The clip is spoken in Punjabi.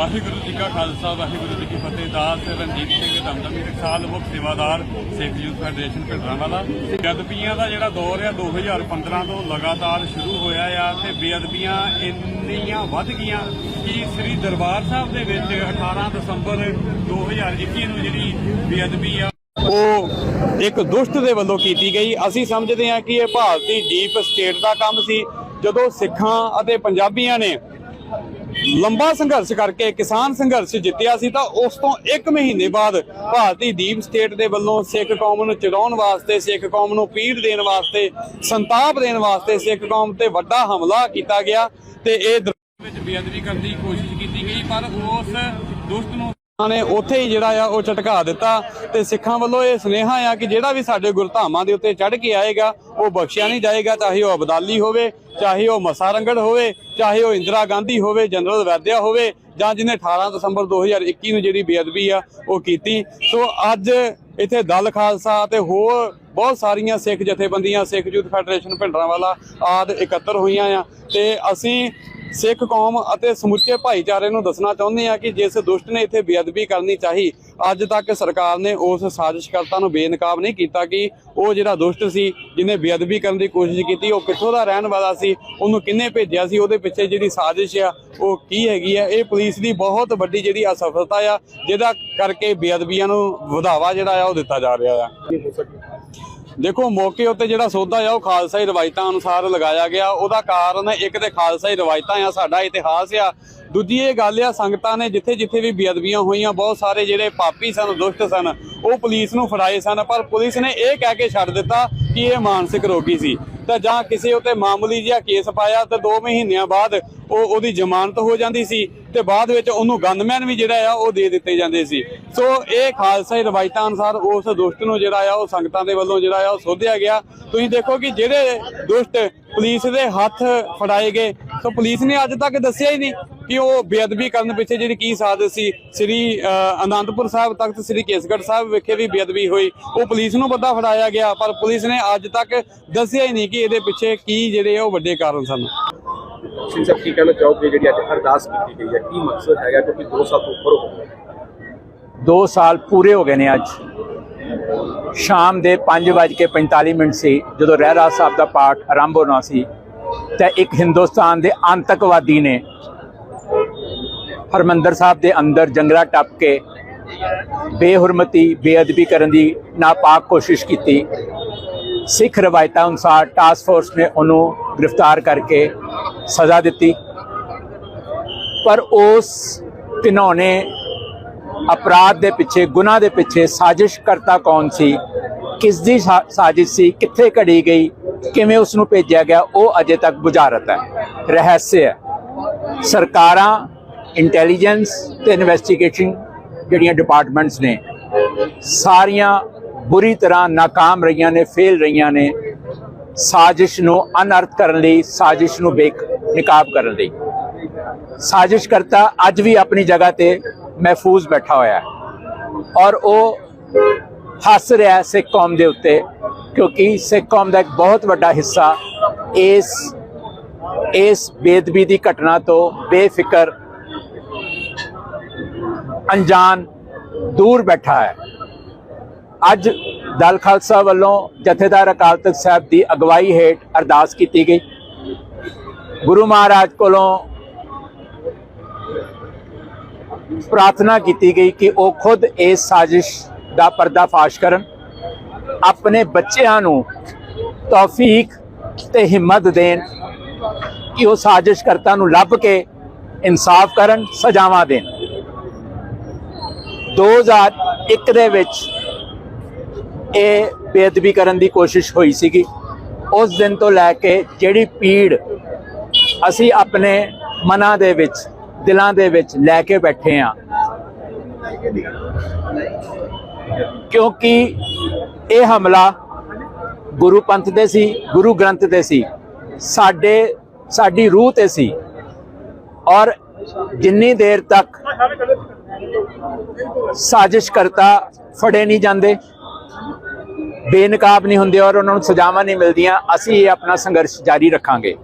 ਵਾਹਿਗੁਰੂ ਜੀ ਕਾ ਖਾਲਸਾ, ਵਾਹਿਗੁਰੂ ਜੀ ਕੀ ਫਤਿਹ। ਦਾਸ ਰਣਜੀਤ ਸਿੰਘ ਦਮਦਮੀ ਟਕਸਾਲ ਮੁੱਖ ਸੇਵਾਦਾਰ ਸਿੱਖ ਯੂਥ ਫੈਡਰੇਸ਼ਨ ਭਿੰਡਰਾਂਵਾਲਾ ਬੇਅਦਬੀਆਂ ਦਾ ਜਿਹੜਾ ਦੌਰ ਆ 2015 ਤੋਂ ਲਗਾਤਾਰ ਸ਼ੁਰੂ ਹੋਇਆ ਆ ਤੇ ਬੇਅਦਬੀਆਂ ਇੰਨੀਆਂ ਵੱਧ ਗਈਆਂ ਕਿ ਸ੍ਰੀ ਦਰਬਾਰ ਸਾਹਿਬ ਦੇ ਵਿੱਚ 18 ਦਸੰਬਰ 2021 ਨੂੰ ਜਿਹੜੀ ਬੇਅਦਬੀ ਆ, ਉਹ ਇੱਕ ਦੁਸ਼ਟ ਦੇ ਵੱਲੋਂ ਕੀਤੀ ਗਈ। ਅਸੀਂ ਸਮਝਦੇ ਹਾਂ ਕਿ ਇਹ ਭਾਰਤੀ ਡੀਪ ਸਟੇਟ ਦਾ ਕੰਮ ਸੀ। ਜਦੋਂ ਸਿੱਖਾਂ ਅਤੇ ਪੰਜਾਬੀਆਂ ਨੇ ਲੰਬਾ ਸੰਘਰਸ਼ ਕਰਕੇ ਕਿਸਾਨ ਸੰਘਰਸ਼ ਜਿੱਤਿਆ ਸੀ ਤਾਂ ਉਸ ਤੋਂ 1 ਮਹੀਨੇ ਬਾਅਦ ਭਾਰਤੀ ਦੀਪ ਸਟੇਟ ਦੇ ਵੱਲੋਂ ਸਿੱਖ ਕੌਮ ਨੂੰ ਚੜਾਉਣ ਵਾਸਤੇ, ਸਿੱਖ ਕੌਮ ਨੂੰ ਪੀੜ ਦੇਣ ਵਾਸਤੇ, ਸੰਤਾਪ ਦੇਣ ਵਾਸਤੇ ਸਿੱਖ ਕੌਮ ਤੇ ਵੱਡਾ ਹਮਲਾ ਕੀਤਾ ਗਿਆ ਤੇ ਇਹ ਦਰ- ਵਿੱਚ ਬੇਅਦਬੀ ਕਰਨ ਦੀ ਕੋਸ਼ਿਸ਼ ਕੀਤੀ ਗਈ, ਪਰ ਉਸ ਦੁਸ਼ਟ ਨੂੰ ਨੇ ਉੱਥੇ ਹੀ ਜਿਹੜਾ ਆ ਉਹ ਝਟਕਾ ਦਿੱਤਾ ਤੇ ਸਿੱਖਾਂ ਵੱਲੋਂ ਇਹ ਸੁਨੇਹਾ ਆ ਕਿ ਜਿਹੜਾ ਵੀ ਸਾਡੇ ਗੁਰਧਾਮਾਂ ਦੇ ਉੱਤੇ ਚੜ ਕੇ ਆਏਗਾ, ਉਹ ਬਖਸ਼ਿਆ ਨਹੀਂ ਜਾਏਗਾ, ਚਾਹੇ ਉਹ ਅਬਦਾਲੀ ਹੋਵੇ, ਚਾਹੇ ਉਹ ਮਸਾਰੰਗੜ ਹੋਵੇ, ਚਾਹੇ ਉਹ ਇੰਦਰਾ ਗਾਂਧੀ ਹੋਵੇ, ਜਨਰਲ ਵੈਦਿਆ ਹੋਵੇ, ਜਾਂ ਜਿਹਨੇ 18 ਦਸੰਬਰ 2021 ਨੂੰ ਜਿਹੜੀ ਬੇਅਦਬੀ ਆ, ਉਹ ਕੀਤੀ। ਸੋ ਅੱਜ ਇੱਥੇ ਦਲ ਖਾਲਸਾ ਤੇ ਹੋਰ ਬਹੁਤ ਸਾਰੀਆਂ ਸਿੱਖ ਜਥੇਬੰਦੀਆਂ, ਸਿੱਖ ਯੂਥ ਫੈਡਰੇਸ਼ਨ, ਭਿੰਡਰਾਂਵਾਲਾ ਆਦ ਇਕੱਤਰ ਹੋਈਆਂ ਆ ਤੇ ਅਸੀਂ ਸਿੱਖ ਕੌਮ ਅਤੇ ਸਮੁੱਚੇ ਭਾਈਚਾਰੇ ਨੂੰ ਦੱਸਣਾ ਚਾਹੁੰਦੇ ਆ ਕਿ ਜਿਸ ਦੁਸ਼ਟ ਨੇ ਇੱਥੇ ਬੇਅਦਬੀ ਕਰਨੀ ਚਾਹੀ, ਅੱਜ ਤੱਕ ਸਰਕਾਰ ਨੇ ਉਸ ਸਾਜ਼ਿਸ਼ਕਰਤਾ ਨੂੰ ਬੇਨਕਾਬ ਨਹੀਂ ਕੀਤਾ ਕਿ ਉਹ ਜਿਹੜਾ ਦੁਸ਼ਟ ਸੀ, ਜਿਹਨੇ ਬੇਅਦਬੀ ਕਰਨ ਦੀ ਕੋਸ਼ਿਸ਼ ਕੀਤੀ, ਉਹ ਕਿੱਥੋਂ ਦਾ ਰਹਿਣ ਵਾਲਾ ਸੀ, ਉਹਨੂੰ ਕਿੰਨੇ ਭੇਜਿਆ ਸੀ, ਉਹਦੇ ਪਿੱਛੇ ਜਿਹੜੀ ਸਾਜ਼ਿਸ਼ ਆ, ਉਹ ਕੀ ਹੈਗੀ ਆ? ਇਹ ਪੁਲਿਸ ਦੀ ਬਹੁਤ ਵੱਡੀ ਜਿਹੜੀ ਅਸਫਲਤਾ ਆ, ਜਿਹਦਾ ਕਰਕੇ ਬੇਅਦਬੀਆਂ ਨੂੰ ਵਧਾਵਾ ਜਿਹੜਾ ਆ, ਉਹ ਦਿੱਤਾ ਜਾ ਰਿਹਾ ਆ। ਦੇਖੋ ਮੌਕੇ ਉੱਤੇ ਜਿਹੜਾ ਸੌਦਾ ਆ, ਉਹ ਖਾਲਸਾਈ ਰਵਾਇਤਾਂ ਅਨੁਸਾਰ ਲਗਾਇਆ ਗਿਆ। ਉਹਦਾ ਕਾਰਨ ਇੱਕ ਤੇ ਖਾਲਸਾਈ ਰਵਾਇਤਾਂ ਆ, ਸਾਡਾ ਇਤਿਹਾਸ ਆ। ਦੂਜੀ ਇਹ ਗੱਲ ਆ, ਸੰਗਤਾਂ ਨੇ ਜਿੱਥੇ ਜਿੱਥੇ ਵੀ ਬੇਅਦਬੀਆਂ ਹੋਈਆਂ, ਬਹੁਤ ਸਾਰੇ ਜਿਹੜੇ ਪਾਪੀ ਸਨ, ਦੁਸ਼ਟ ਸਨ, ਉਹ ਪੁਲਿਸ ਨੂੰ ਫੜਾਏ ਸਨ। ਪਰ ਪੁਲਿਸ ਨੇ ਇਹ ਕਹਿ ਕੇ ਛੱਡ ਦਿੱਤਾ ਕਿ ਇਹ ਮਾਨਸਿਕ ਰੋਗੀ ਸੀ। ਤਾਂ ਜਾਂ ਕਿਸੇ ਉੱਤੇ ਮਾਮੂਲੀ ਜਿਹਾ ਕੇਸ ਪਾਇਆ ਤੇ 2 ਮਹੀਨਿਆਂ ਬਾਅਦ ਉਹ ਉਹਦੀ ਜ਼ਮਾਨਤ ਹੋ ਜਾਂਦੀ ਸੀ ਤੇ ਬਾਅਦ ਵਿੱਚ ਉਹਨੂੰ ਗਨਮੈਨ ਵੀ ਜਿਹੜਾ ਆ ਉਹ ਦੇ ਦਿੱਤੇ ਜਾਂਦੇ ਸੀ। ਸੋ ਇਹ ਖਾਲਸਾਈ ਰਵਾਇਤਾਂ ਅਨੁਸਾਰ ਉਸ ਦੁਸ਼ਟ ਨੂੰ ਜਿਹੜਾ ਆ ਉਹ ਸੰਗਤਾਂ ਦੇ ਵੱਲੋਂ ਜਿਹੜਾ ਆ ਉਹ ਸੋਧਿਆ ਗਿਆ। ਤੁਸੀਂ ਦੇਖੋ ਕਿ ਜਿਹੜੇ ਦੁਸ਼ਟ ਪੁਲਿਸ ਦੇ ਹੱਥ ਫੜਾਏ ਗਏ, ਸੋ ਪੁਲਿਸ ਨੇ ਅੱਜ ਤੱਕ ਦੱਸਿਆ ਹੀ ਨਹੀਂ। ਕਿ ਉਹ ਬੇਅਦਬੀ ਕਰਨ ਪਿੱਛੇ ਜਿਹੜੀ ਕੀ ਸਾਜ਼ਿਸ਼ ਸੀ ਸ੍ਰੀ ਅਨੰਦਪੁਰ ਸਾਹਿਬ ਤਖਤ ਸ੍ਰੀ ਕੇਸਗੜ੍ਹ ਸਾਹਿਬ ਵਿਖੇ ਵੀ ਬੇਅਦਬੀ ਹੋਈ। ਉਹ ਪੁਲਿਸ ਨੂੰ ਬੱਦਾ ਫੜਾਇਆ ਗਿਆ ਪਰ ਪੁਲਿਸ ਨੇ ਅੱਜ ਤੱਕ ਦੱਸਿਆ ਹੀ ਨਹੀਂ ਕਿ ਇਹਦੇ ਪਿੱਛੇ ਕੀ ਜਿਹੜੇ ਉਹ ਵੱਡੇ ਕਾਰਨ ਸਨ। ਸਿੰਘ ਸਾਹਿਬ ਕੀ ਕਹਿਣਾ ਚਾਹੋਗੇ ਜਿਹੜੀ ਅੱਜ ਅਰਦਾਸ ਕੀਤੀ ਗਈ ਹੈ? ਕੀ ਮਕਸਦ ਹੈਗਾ ਕਿਉਂਕਿ 2 ਸਾਲ ਤੋਂ ਉੱਪਰ ਹੋ ਗਏ। 2 ਸਾਲ ਪੂਰੇ ਹੋ ਗਏ ਨੇ ਅੱਜ। ਸ਼ਾਮ ਦੇ 5:45 ਮਿੰਟ ਸੀ ਜਦੋਂ ਰਹਿਰਾਸ ਸਾਹਿਬ ਦਾ ਪਾਠ ਆਰੰਭ ਹੋਣਾ ਸੀ ਤੇ ਇੱਕ ਹਿੰਦੁਸਤਾਨ ਦੇ ਆਤੰਕਵਾਦੀ ਨੇ ਹਰਮੰਦਰ ਸਾਹਿਬ ਦੇ ਅੰਦਰ ਜੰਗਲਾ ਟੱਪ ਕੇ ਬੇਹੁਰਮਤੀ, ਬੇਅਦਬੀ ਕਰਨ ਦੀ ਨਾਪਾਕ ਕੋਸ਼ਿਸ਼ ਕੀਤੀ। ਸਿੱਖ ਰਵਾਇਤਾਂ ਅਨੁਸਾਰ ਟਾਸਕ ਫੋਰਸ ਨੇ ਉਹਨੂੰ ਗ੍ਰਿਫਤਾਰ ਕਰਕੇ ਸਜ਼ਾ ਦਿੱਤੀ। ਪਰ ਉਸ ਤਿਨੋਣੇ ਅਪਰਾਧ ਦੇ ਪਿੱਛੇ, ਗੁਨਾਹ ਦੇ ਪਿੱਛੇ ਸਾਜ਼ਿਸ਼ ਕਰਤਾ ਕੌਣ ਸੀ? ਕਿਸ ਦੀ ਸਾਜ਼ਿਸ਼ ਸੀ? ਕਿੱਥੇ ਘੜੀ ਗਈ? ਕਿਵੇਂ ਉਸ ਨੂੰ ਭੇਜਿਆ ਗਿਆ? ਉਹ ਅਜੇ ਤੱਕ ਬੁਝਾਰਤ ਹੈ, ਰਹੱਸ ਹੈ। ਸਰਕਾਰਾਂ ਇੰਟੈਲੀਜੈਂਸ ਤੇ ਇਨਵੈਸਟੀਗੇਸ਼ਨ ਜਿਹੜੀਆਂ ਡਿਪਾਰਟਮੈਂਟਸ ਨੇ, ਸਾਰੀਆਂ ਬੁਰੀ ਤਰ੍ਹਾਂ ناکਾਮ ਰਹੀਆਂ ਨੇ, ਫੇਲ ਰਹੀਆਂ ਨੇ, ਸਾਜ਼ਿਸ਼ ਨੂੰ ਅਨਰਥ ਕਰਨ ਲਈ, ਸਾਜ਼ਿਸ਼ ਨੂੰ ਬੇਕ ਨਿਕਾਬ ਕਰਨ ਲਈ। ਸਾਜ਼ਿਸ਼ ਕਰਤਾ ਅੱਜ ਵੀ ਆਪਣੀ ਜਗ੍ਹਾ ਤੇ ਮਹਿਫੂਜ਼ ਬੈਠਾ ਹੋਇਆ ਹੈ। ਔਰ ਉਹ ਹੱਸ ਰਿਹਾ ਸਿੱਖ ਕੌਮ ਦੇ ਉੱਤੇ, ਕਿਉਂਕਿ ਸਿੱਖ ਕੌਮ ਦਾ ਇੱਕ ਬਹੁਤ ਵੱਡਾ ਹਿੱਸਾ ਇਸ ਇਸ ਬੇਦਬੀ ਦੀ ਘਟਨਾ ਤੋਂ ਬੇਫਿਕਰ ਅਣਜਾਣ ਦੂਰ ਬੈਠਾ ਹੈ। ਅੱਜ ਦਲ ਖਾਲਸਾ ਵੱਲੋਂ ਜਥੇਦਾਰ ਅਕਾਲ ਤਖਤ ਸਾਹਿਬ ਦੀ ਅਗਵਾਈ ਹੇਠ ਅਰਦਾਸ ਕੀਤੀ ਗਈ। ਗੁਰੂ ਮਹਾਰਾਜ ਕੋਲੋਂ ਪ੍ਰਾਰਥਨਾ ਕੀਤੀ ਗਈ ਕਿ ਉਹ ਖੁਦ ਇਸ ਸਾਜ਼ਿਸ਼ ਦਾ ਪਰਦਾਫਾਸ਼ ਕਰਨ, ਆਪਣੇ ਬੱਚਿਆਂ ਨੂੰ ਤੌਫੀਕ ਤੇ ਹਿੰਮਤ ਦੇਣ ਕਿ ਉਹ ਸਾਜ਼ਿਸ਼ਕਰਤਾ ਨੂੰ ਲੱਭ ਕੇ ਇਨਸਾਫ ਕਰਨ, ਸਜ਼ਾਵਾਂ ਦੇਣ। 2001 ਦੇ ਵਿੱਚ ਇਹ ਬੇਅਦਬੀ ਕਰਨ ਦੀ ਕੋਸ਼ਿਸ਼ ਹੋਈ ਸੀਗੀ। ਉਸ ਦਿਨ ਤੋਂ ਲੈ ਕੇ ਜਿਹੜੀ ਪੀੜ ਅਸੀਂ ਆਪਣੇ ਮਨਾਂ ਦੇ ਵਿੱਚ, ਦਿਲਾਂ ਦੇ ਵਿੱਚ ਲੈ ਕੇ ਬੈਠੇ ਆ ਕਿਉਂਕਿ ਇਹ ਹਮਲਾ ਗੁਰੂ ਪੰਥ ਦੇ ਸੀ, ਗੁਰੂ ਗ੍ਰੰਥ ਦੇ ਸੀ, ਸਾਡੇ, ਸਾਡੀ ਰੂਹ ਤੇ ਸੀ। ਔਰ ਜਿੰਨੀ ਦੇਰ ਤੱਕ ਸਾਜ਼ਿਸ਼ ਕਰਤਾ ਫੜੇ ਨਹੀਂ ਜਾਂਦੇ। ਬੇਨਕਾਬ ਨਹੀਂ ਹੁੰਦੇ ਔਰ ਉਹਨਾਂ ਨੂੰ ਸਜ਼ਾਵਾਂ ਨਹੀਂ ਮਿਲਦੀਆਂ। ਅਸੀਂ ਇਹ ਆਪਣਾ ਸੰਘਰਸ਼ ਜਾਰੀ ਰੱਖਾਂਗੇ।